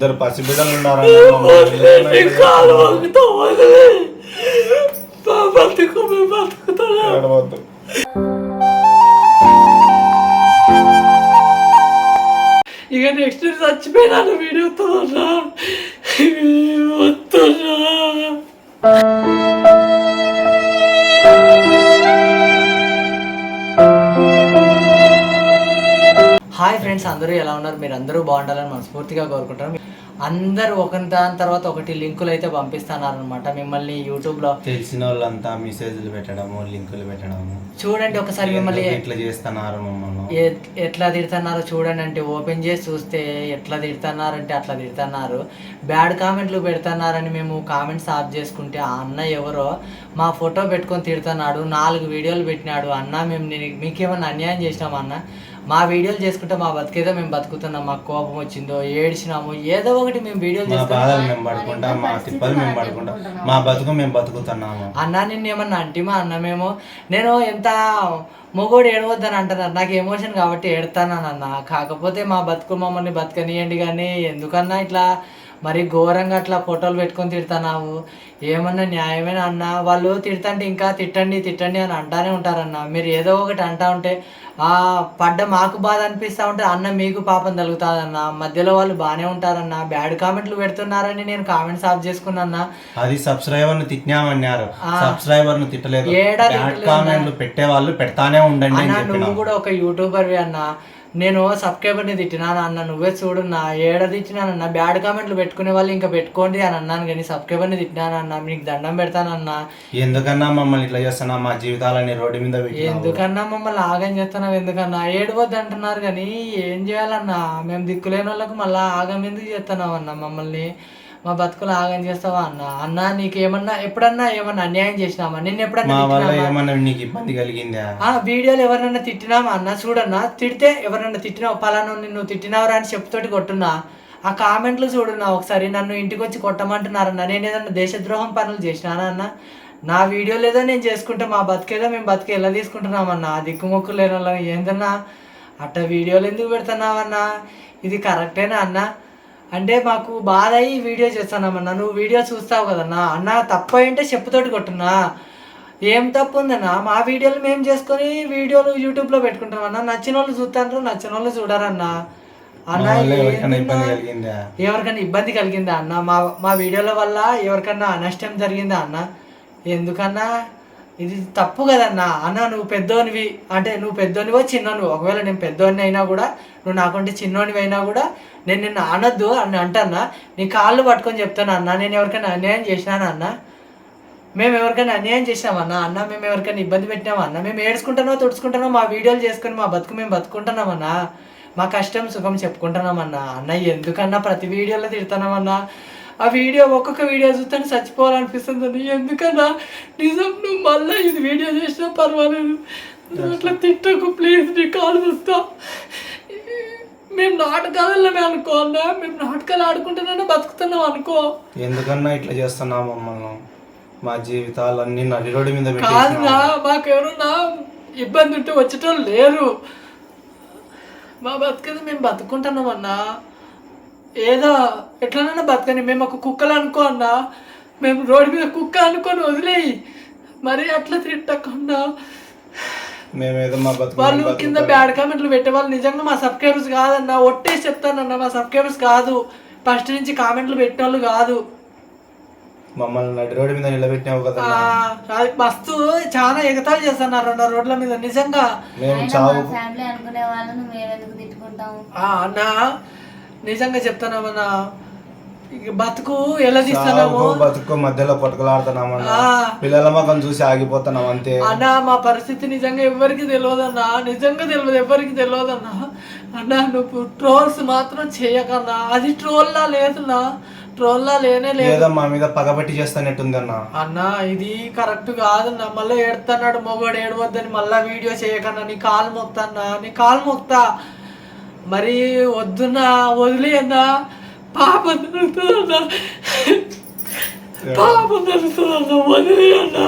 ఇద్దరు పసిబిడ్డలు ఉన్నారు ఇక నెక్స్ట్ చచ్చిపోయినాను వీడియోతో వస్తున్నా ఫ్రెండ్స్ అందరూ ఎలా ఉన్నారు? మీరు అందరూ బాగుండాలని మనస్ఫూర్తిగా కోరుకుంటారు అందరూ ఒకరి దాని తర్వాత ఒకటి లింకులు అయితే పంపిస్తున్నారనమాట మిమ్మల్ని యూట్యూబ్లో తెలిసిన వాళ్ళంతా మెసేజ్లు పెట్టడము లింకులు పెట్టడము. చూడండి ఒకసారి మిమ్మల్ని ఎందుకు ఇట్లా చేస్తున్నారు మమ్మల్ని? ఎట్లా తిడుతున్నారో చూడండి అంటే ఓపెన్ చేసి చూస్తే ఎట్లా తిడుతున్నారంటే అట్లా తిడుతున్నారు. బ్యాడ్ కామెంట్లు పెడుతున్నారని మేము కామెంట్స్ ఆఫ్ చేసుకుంటే ఆ అన్న ఎవరో మా ఫోటో పెట్టుకొని తిడుతున్నాడు నాలుగు వీడియోలు పెట్టినాడు అన్న మేము నీ- మీకేమన్నా అన్యాయం చేసినామా అన్న? మా వీడియోలు చేసుకుంటే మా బతికేదో మేము బతుకుతున్నాం మాకు కోపం వచ్చిందో ఏడ్చినాము ఏదో ఒకటి మేము వీడియోలు మా బతుకు మేము బతుకుతున్నాము. అన్న నిన్ను ఏమన్నా అంటిమా అన్న మేము? నేను ఎంత మొగోడు ఏడవద్దని అంటున్నారు నాకు ఎమోషన్ కాబట్టి ఏడతానన్న కాకపోతే మా బతుకు మమ్మల్ని బతకనియండి కానీ ఎందుకన్నా ఇట్లా మరి ఘోరంగా అట్లా ఫోటోలు పెట్టుకొని తిడతానావు? ఏమన్నా న్యాయమేనా అన్న వాళ్ళు తిడతంటే ఇంకా తిట్టండి తిట్టండి అని అంటానే ఉంటారన్న. మీరు ఏదో ఒకటి అంటా ఉంటే పడ్డ మాకు బాధ అనిపిస్తూ ఉంటే అన్న మీకు పాపం తగులుతుందన్న మధ్యలో వాళ్ళు బాగానే ఉంటారన్న. బ్యాడ్ కామెంట్లు పెడుతున్నారని నేను కామెంట్స్ ఆఫ్ చేసుకున్నా అది సబ్స్క్రైబర్ను తిట్టినామన్నారు. సబ్స్క్రైబర్ను తిట్టలేదు. ఏడా బ్యాడ్ కామెంట్లు పెట్టే వాళ్ళు పెడతానే ఉండండి నువ్వు కూడా ఒక యూట్యూబర్వి అన్న. నేను సబ్స్క్రైబర్ని తిట్టినాను అన్న నువ్వే చూడున్నా ఏడ తిట్టినానన్న బ్యాడ్ కామెంట్లు పెట్టుకునే వాళ్ళు ఇంకా పెట్టుకోండి అని అన్నాను కానీ సబ్స్క్రైబర్ని తిట్టినానన్న మీకు దండం పెడతానన్నా ఎందుకన్నా మమ్మల్ని ఇట్లా చేస్తున్నా? మా జీవితాలని రోడ్డు మీద ఎందుకన్నా మమ్మల్ని ఆగం చేస్తున్నావు ఎందుకన్నా? ఏడవద్దు అంటున్నారు కానీ ఏం చేయాలన్నా? మేము దిక్కులేని వాళ్ళకు మళ్ళీ ఆగం ఎందుకు చేస్తున్నావు అన్న మమ్మల్ని? మా బతుకులు ఆగం చేస్తావా అన్న? అన్న నీకేమన్నా ఎప్పుడన్నా ఏమన్నా అన్యాయం చేసినామా నిన్ను ఎప్పుడన్నా నీకు ఇబ్బంది కలిగిందా? ఆ వీడియోలు ఎవరినైనా తిట్టినామా అన్న? చూడన్నా తిడితే ఎవరైనా తిట్టినావు? పలానా నిన్ను తిట్టినవరా అని చెప్పుతోటి కొట్టున్నా. ఆ కామెంట్లు చూడున్నా ఒకసారి నన్ను ఇంటికి వచ్చి కొట్టమంటున్నారన్న. నేను ఏదన్నా దేశద్రోహం పనులు చేసినానా అన్న? నా వీడియోలు ఏదో నేను చేసుకుంటే మా బతికేదో మేము బతికి ఎలా తీసుకుంటున్నామన్న? దిక్కుమొక్కు లేని వాళ్ళని ఏందన్నా? అట్ట వీడియోలు ఎందుకు పెడుతున్నావన్నా? ఇది కరెక్టేనా అన్న? అంటే మాకు బాధ అయ్యి వీడియో చేస్తున్నామన్నా నువ్వు వీడియో చూస్తావు కదన్నా. అన్న తప్పు అయింటే చెప్పుతోటి కొట్టున్నా. ఏం తప్పు ఉందన్నా మా వీడియోలు మేము చేసుకొని వీడియోలు యూట్యూబ్లో పెట్టుకుంటామన్నా నచ్చిన వాళ్ళు చూస్తాంటారు నచ్చిన వాళ్ళు చూడరన్నా. అన్న ఎవరికైనా ఇబ్బంది కలిగిందా అన్న? మా మా వీడియోల వల్ల ఎవరికన్నా నష్టం జరిగిందా అన్న? ఎందుకన్నా? ఇది తప్పు కదన్నా. అన్న నువ్వు పెద్దోనివి. అంటే నువ్వు పెద్దోనివో చిన్నోనివో. ఒకవేళ నేను పెద్దోని అయినా కూడా నువ్వు నాకంటే చిన్నోనివి అయినా కూడా నేను నిన్ను అనొద్దు అని అంటన్నా. నీ కాళ్ళు పట్టుకొని చెప్తాను అన్న. నేను ఎవరికైనా అన్యాయం చేసినాను అన్న? మేము ఎవరికైనా అన్యాయం చేసినామన్నా అన్న? మేము ఎవరికైనా ఇబ్బంది పెట్టినామా అన్న? మేము ఏడ్చుకుంటానో తుడుచుకుంటానో మా వీడియోలు చేసుకొని మా బతుకు మేము బతుకుంటున్నామన్నా మా కష్టం సుఖం చెప్పుకుంటున్నామన్నా అన్న ఎందుకన్నా ప్రతి వీడియోలో తిడుతున్నామన్నా? ఆ వీడియో ఒక్కొక్క వీడియో చూస్తే చచ్చిపోవాలనిపిస్తుంది. ఎందుకన్నా? నిజం నువ్వు మళ్ళీ ఇది వీడియో చేసినా పర్వాలేదు. అట్లా తిట్టకు ప్లీజ్ నీ కాలు వస్తా మేము నాటకాలమే అనుకో అన్న. మేము నాటకాలు ఆడుకుంటున్నానే బతుకుతున్నాం అనుకో. ఎందుకన్నా ఇట్లా చేస్తున్నావు మమ్మల్ని? మా జీవితాలు అన్ని నడి రోడ్డు మీద కాదురా మాకు ఎవరన్నా ఇబ్బంది ఉంటే వచ్చేటోళ్ళు లేరు. మా బతికేది మేము బతుకుంటున్నాం అన్నా. ఏదో ఎట్లనైనా బతకని మేము ఒక కుక్కలు అనుకో అన్నా మేము రోడ్డు మీద కుక్క అనుకొని వదిలేయి. మరి అట్లా తిట్టకుండా. మేమేదో మా బతుకు వాళ్ళు కింద. బ్యాడ్ కామెంట్లు పెట్టే వాళ్ళు నిజంగా మా సబ్స్క్రైబర్స్ కాదన్నా ఒట్టేసి చెప్తానన్నా మా సబ్స్క్రైబర్స్ కాదు. ఫస్ట్ నుంచి కామెంట్లు పెట్టిన వాళ్ళు కాదు. మమ్మల్ని నడి రోడ్డు మీద నిలబెట్టినావు కదా ఆ, అది మస్తు చాలా ఎగతాళి చేస్తున్నారు అన్న రోడ్ల మీద నిజంగా. మేము చావు. ఫ్యామిలీ అనుకునే వాళ్ళను మేము ఎందుకు తిట్టుకుంటాము ఆ, అన్న నిజంగా చెప్తానమన్నా బతుకు ఎలా తీస్తున్నాము బతుకు మధ్యలో కొట్టుకులాడుతున్నామన్నా ఆ. పిల్లల ముఖం చూసి ఆగిపోతున్నాం అంతే. అన్న మా పరిస్థితి నిజంగా ఎవరికి తెలియదన్నా నిజంగా తెలియదు ఎవరికి తెలియదన్నా. అన్న నువ్వు ట్రోల్స్ మాత్రం చేయకన్నా. అది ట్రోల్లా లేదన్నా. ట్రోల్లా లేనే లేదు. మా మీద పగబట్టి చేస్తానట్టుందన్న అన్న ఇది కరెక్ట్ కాదన్న. మళ్ళీ ఏడుతున్నాడు మొగోడు ఏడవద్దని మళ్ళా వీడియో చేయకన్నా. నీ కాలు మొక్తన్నా నీ కాలు మొక్తా. మరి వద్దున్నా వదిలేయన్నా పాప జరుగుతుందన్నా పాప జరుగుతుందన్నా వదిలేయన్నా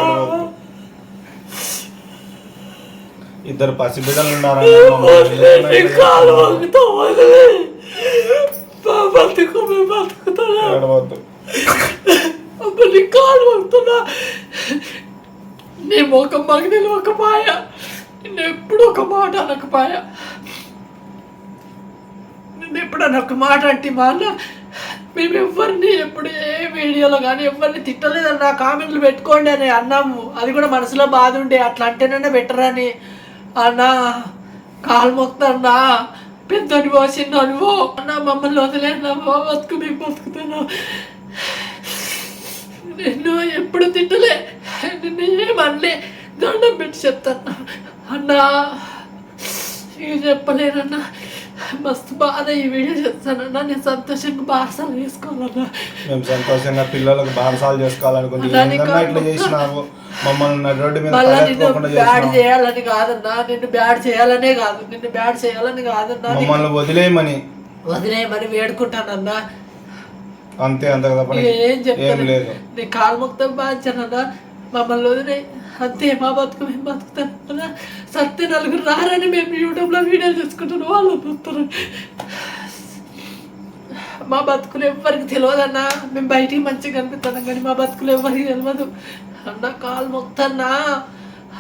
ఇద్దరు పసిబిడ్డలు నీ కాలు ఉన్నారు మొక్కుతా వదిలే. బతుకు మేము బతుకుతున్నా. నీ కాలు నీ ముఖం మాకు తెలియకపాయ నేను ఎప్పుడు ఒక మాట అనకపాయ. ఎప్పుడన్నా ఒక మాట అంటే మా అన్న మేము ఎవరిని ఎప్పుడు ఏ వీడియోలో కానీ ఎవరిని తిట్టలేదన్న కామెంట్లు పెట్టుకోండి అని అన్నాము. అది కూడా మనసులో బాధ ఉండే అట్లా అంటేనన్నా బెటర్ అని. అన్నా కాలు మొక్కుతున్నా పెద్దని పోసింది అనుభో అన్న మమ్మల్ని వదిలేనా బతుకు మేము బతుకుతున్నాం. నిన్ను ఎప్పుడు తిట్టలే నిన్ను ఏమనలే దండం పెట్టి చెప్తాను. అన్నా ఇది చెప్పలేనన్నా. మస్తు బాధ ఈ వీడియో చెప్తానన్నా నేను సంతోషంగా బాసలు వేసుకోవాలన్నా మేము సంతోషంగా పిల్లలకు బారసాలు చేసుకోవాలనుకుంటే అలానే ఏందన్నా ఇట్లా కాదు. చేసినావు? మమ్మల్ని రోడ్డు మీద బ్యాడ్ చేయాలని కాదన్నా. నిన్ను బ్యాడ్ చేయాలనే కాదు. నిన్ను బ్యాడ్ చేయాలని కాదన్నా. మమ్మల్ని వదిలేయమని. వదిలేయమని వేడుకుంటానన్నా. అంతే అంతే ఏం చెప్తాను? నీ కాలు మొత్తం బాధ్యనన్నా మమ్మల్ని వదిలే. అంతే మా బతుకు మేము బతుకుతాం. సత్తే సత్య నలుగురు రారని మేము యూట్యూబ్లో వీడియోలు చేసుకుంటున్నాం. వాళ్ళు చూస్తున్నారు. మా బతుకులు ఎవ్వరికి తెలియదన్నా. మేము బయటికి మంచిగా కనిపిస్తున్నాం కానీ మా బతుకులు ఎవ్వరికి తెలియదు. అన్న కాలు మొక్తన్నా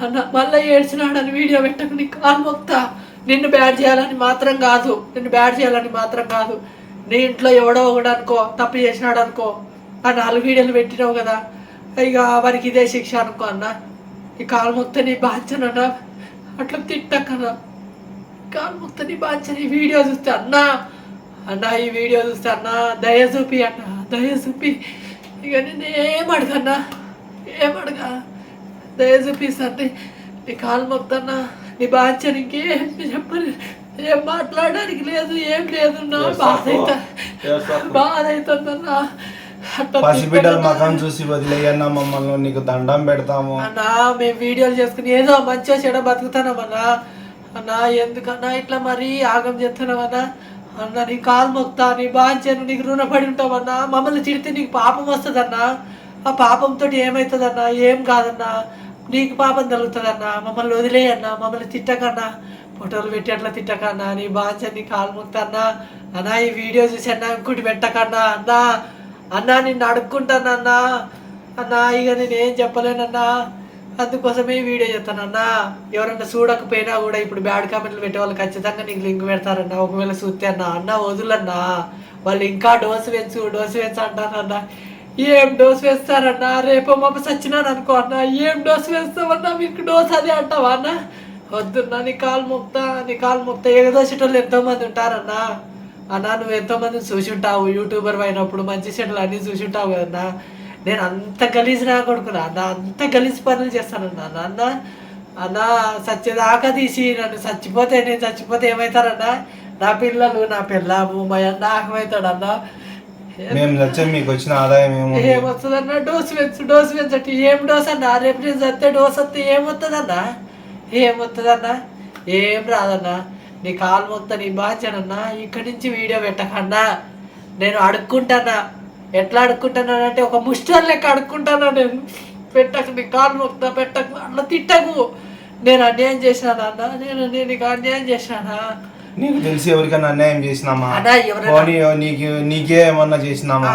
అన్న మళ్ళీ ఏడ్చినాడని వీడియో పెట్టకు నీ కాలు మొక్తా నిన్ను బ్యాడ్ చేయాలని మాత్రం కాదు. నిన్ను బ్యాడ్ చేయాలని మాత్రం కాదు. నీ ఇంట్లో ఎవడో ఒకడు అనుకో తప్పు చేసినాడు అనుకో. ఆ నాలుగు వీడియోలు పెట్టినావు కదా. ఇక వారికి ఇదే శిక్ష అనుకో అన్న. ఈ కాలు మొక్త నీ బాధ్యనన్నా అట్లా తిట్టకన్నా కాలు మొత్తం నీ బాధ్యత. ఈ వీడియో చూస్తే అన్నా. అన్న ఈ వీడియో చూస్తే అన్న. దయ చూపి అన్న. దయ చూపి. ఇక నేను ఏం అడగన్నా. ఏం అడగా. దయ చూపిస్తాను నీ కాలు మొత్తం నీ బాధ్యత ఇంకేం చెప్పని ఏం మాట్లాడడానికి లేదు. ఏం లేదు నా బాధ అవుతా బాధ అవుతుందన్నా పసిబిడ్డల. మకం చూసి వదిలేయన్నా మమ్మల్ని నీకు దండం పెడతాము. అన్నా మేము వీడియోలు చేసుకుని ఏదో మంచిగా చెడ బతుకుతున్నామన్నా అన్నా. ఎందుకన్నా ఇట్లా మరి ఆగం చేస్తున్నామన్నా అన్న. నీ కాలు మొక్తా నీ బాధ్యను నీకు రుణపడి ఉంటామన్నా మమ్మల్ని తిడితే నీకు పాపం వస్తుందన్నా. ఆ పాపంతో ఏమవుతుందన్నా ఏం కాదన్నా. నీకు పాపం తగులుతుందన్నా. మమ్మల్ని వదిలేయన్నా మమ్మల్ని తిట్టకన్నా. ఫోటోలు పెట్టి అట్లా తిట్టకన్నా. నీ బాధ్య నీ కాలు మొక్తన్నా అన్నా ఈ వీడియో చూసి అన్నా ఇంకోటి పెట్టకన్నా. అన్నా అన్నా నిన్ను అడుక్కుంటానన్నా అన్నా. ఇక నేను ఏం చెప్పలేనన్నా అందుకోసమే ఈ వీడియో చెప్తానన్నా ఎవరన్నా చూడకపోయినా కూడా ఇప్పుడు బ్యాడ్ కామెంట్లు పెట్టే వాళ్ళు ఖచ్చితంగా నీకు లింక్ పెడతారన్నా. ఒకవేళ చూస్తే అన్న అన్న వదులన్నా. వాళ్ళు ఇంకా డోసు పెంచు డోసు పెంచు అంటారన్నా ఏం డోసు వేస్తారన్నా రేపు మాప సచ్చినాను అనుకో అన్న. ఏం డోసు వేస్తామన్నా మీకు డోస్ అదే అంటావా అన్న? వద్దున్నా నీ కాలు మొక్తా నీ కాలు ముక్తా. ఎగదోసేటోళ్ళు ఎంతో మంది ఉంటారన్నా. అన్నా నువ్వు ఎంతో మందిని చూసి ఉంటావు యూట్యూబర్ అయినప్పుడు మంచి చెట్లు అన్నీ చూసి ఉంటావు కదన్నా నేను అంత గలీజ్ నా కొడుకున్నా అన్న అంత గలీజ్ పనులు చేస్తానన్నా నాన్న అన్న సత్యదాకా తీసి నన్ను చచ్చిపోతే నేను చచ్చిపోతే ఏమవుతారన్నా నా పిల్లలు నా పిల్లము మా అన్న ఆకమవుతాడన్నా మేము వచ్చే మీకు వచ్చిన ఆదాయం ఏమో ఏమొస్తుందన్నా? డోసు పెంచు డోసు పెంచట్టు ఏం డోస్ అన్నా? రేపు నేను చస్తే డోస్ వస్తే ఏమొస్తుందన్నా ఏమొస్తుందన్నా ఏం రాదన్నా? నీ కాలు మొత్తం నీ బాధ్యనన్నా ఇక్కడి నుంచి వీడియో పెట్టకన్నా. నేను అడుక్కుంటానా? ఎట్లా అడుక్కుంటానంటే ఒక ముష్టం లెక్క అడుక్కుంటానా నేను? పెట్టకు నీ కాలు మొక్తా పెట్టకు అట్లా తిట్టకు. నేను అన్యాయం చేశానా అన్న? నేను నేను నీకు అన్యాయం చేశానా? నీకు తెలిసి ఎవరికైనా అన్యాయం చేసినామా? పోనీ నీకు నీకే ఏమన్నా చేసినామా.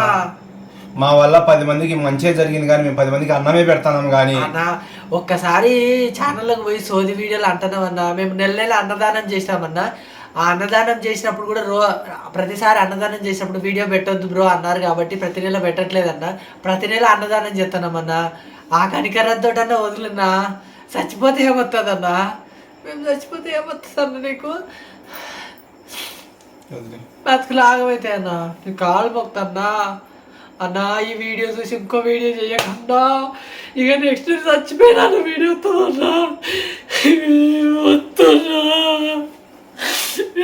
మా వల్ల పది మందికి మంచిగా జరిగింది కానీ మేము పది మందికి అన్నమే పెడతాం కానీ. ఒక్కసారి ఛానల్లోకి పోయి సోది వీడియోలు అంటున్నామన్నా మేము నెల నెల అన్నదానం చేసినామన్నా ఆ అన్నదానం చేసినప్పుడు కూడా రో ప్రతిసారి అన్నదానం చేసినప్పుడు వీడియో పెట్టొద్దు బ్రో అన్నారు కాబట్టి ప్రతి నెల పెట్టట్లేదన్న. ప్రతి నెల అన్నదానం చేస్తున్నామన్నా. ఆ కనికరంతో అన్న వదులున్నా చచ్చిపోతే ఏమొస్తుందన్నా మేము చచ్చిపోతే ఏమొస్తుందన్న నీకు. బతుకులు ఆగమైతే అన్న నీ కాలు మొక్తన్నా. అన్నా ఈ వీడియో చూసి ఇంకో వీడియో చేయకన్నా ఇక నెక్స్ట్ చచ్చిపోయినాను వీడియోతో అన్నా. వద్దన్నా.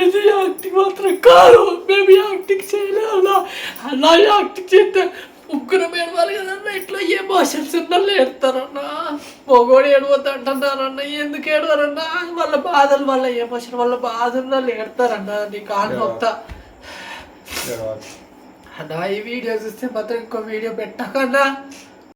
ఇది యాక్టింగ్ మాత్రం కాదు. మేము యాక్టింగ్ చేయలేమన్నా అన్నా. యాక్టింగ్ చేస్తే ముగ్గురం ఏడవాలి కదన్నా ఇట్లా ఎమోషన్స్ ఉన్న ఏడతారన్నా మొగోడు ఏడవద్దు అంటున్నారన్న ఎందుకు ఏడవరన్నా వాళ్ళ బాధలు వాళ్ళ ఎమోషన్ వాళ్ళ బాధ ఉన్న వాళ్ళు ఏడతారన్నా నీ కాలు మొత్తం ఏడవద్దు. అన్నా ఈ వీడియో చూస్తే మాత్రం ఇంకో వీడియో పెట్టకన్నా